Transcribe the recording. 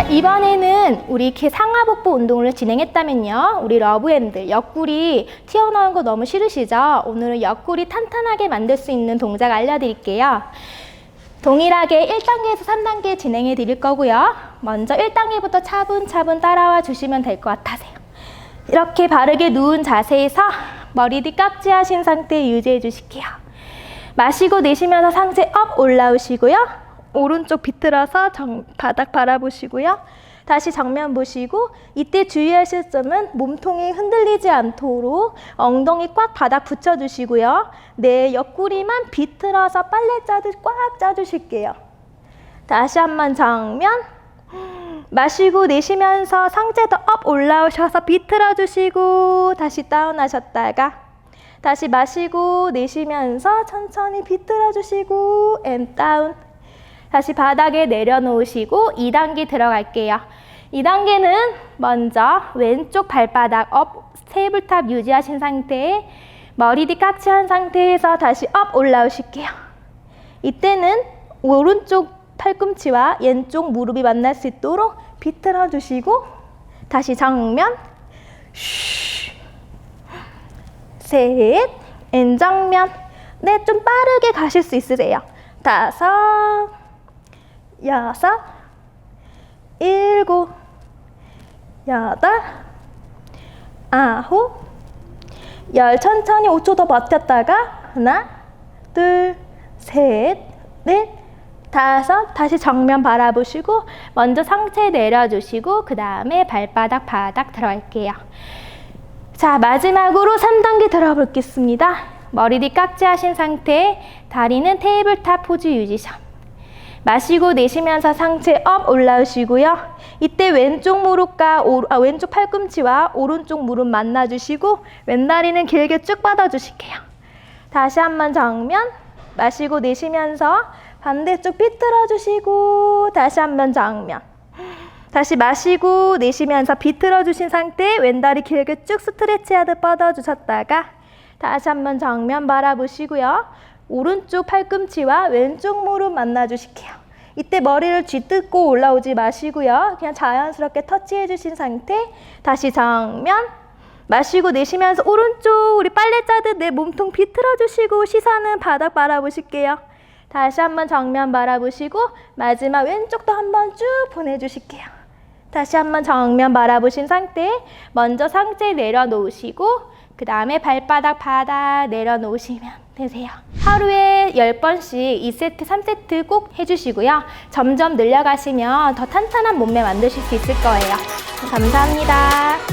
이번에는 우리 이렇게 상하복부 운동을 진행했다면요. 우리 러브핸들 옆구리 튀어나온 거 너무 싫으시죠? 오늘은 옆구리 탄탄하게 만들 수 있는 동작 알려드릴게요. 동일하게 1단계에서 3단계 진행해 드릴 거고요. 먼저 1단계부터 차분차분 따라와 주시면 될 것 같아요. 이렇게 바르게 누운 자세에서 머리 뒤 깍지 하신 상태 유지해 주실게요. 마시고 내쉬면서 상체 업 올라오시고요. 오른쪽 비틀어서 정, 바닥 바라보시고요. 다시 정면 보시고 이때 주의하실 점은 몸통이 흔들리지 않도록 엉덩이 꽉 바닥 붙여주시고요. 내 옆구리만 비틀어서 빨래 짜듯 꽉 짜주실게요. 다시 한번 정면 마시고 내쉬면서 상체도 업 올라오셔서 비틀어 주시고 다시 다운 하셨다가 다시 마시고 내쉬면서 천천히 비틀어 주시고 앤 다운 다시 바닥에 내려놓으시고 2단계 들어갈게요. 2단계는 먼저 왼쪽 발바닥 업 테이블탑 유지하신 상태에 머리 뒤 깍지한 상태에서 다시 업 올라오실게요. 이때는 오른쪽 팔꿈치와 왼쪽 무릎이 만날 수 있도록 비틀어 주시고 다시 정면 쉬. 셋 왼정면 네 좀 빠르게 가실 수 있으세요. 다섯 여섯 일곱 여덟 아홉 열 천천히 5초 더 버텼다가 하나 둘 셋 넷 다섯 다시 정면 바라보시고 먼저 상체 내려주시고 그 다음에 발바닥 바닥 들어갈게요. 자 마지막으로 3단계 들어보겠습니다. 머리 뒤 깍지 하신 상태 다리는 테이블탑 포즈 유지션 마시고 내쉬면서 상체 업 올라오시고요. 이때 왼쪽 무릎과 오, 아, 왼쪽 팔꿈치와 오른쪽 무릎 만나주시고 왼다리는 길게 쭉 뻗어주실게요. 다시 한번 정면 마시고 내쉬면서 반대쪽 비틀어 주시고 다시 한번 정면 다시 마시고 내쉬면서 비틀어 주신 상태 왼다리 길게 쭉 스트레치하듯 뻗어 주셨다가 다시 한번 정면 바라보시고요 오른쪽 팔꿈치와 왼쪽 무릎 만나 주실게요. 이때 머리를 쥐뜯고 올라오지 마시고요. 그냥 자연스럽게 터치해 주신 상태. 다시 정면. 마시고 내쉬면서 오른쪽 우리 빨래 짜듯 내 몸통 비틀어 주시고 시선은 바닥 바라보실게요. 다시 한번 정면 바라보시고 마지막 왼쪽도 한번 쭉 보내주실게요. 다시 한번 정면 바라보신 상태. 먼저 상체 내려놓으시고 그 다음에 발바닥 바닥 내려놓으시면 되세요. 하루에 10번씩 2세트, 3세트 꼭 해주시고요. 점점 늘려가시면 더 탄탄한 몸매 만드실 수 있을 거예요. 감사합니다.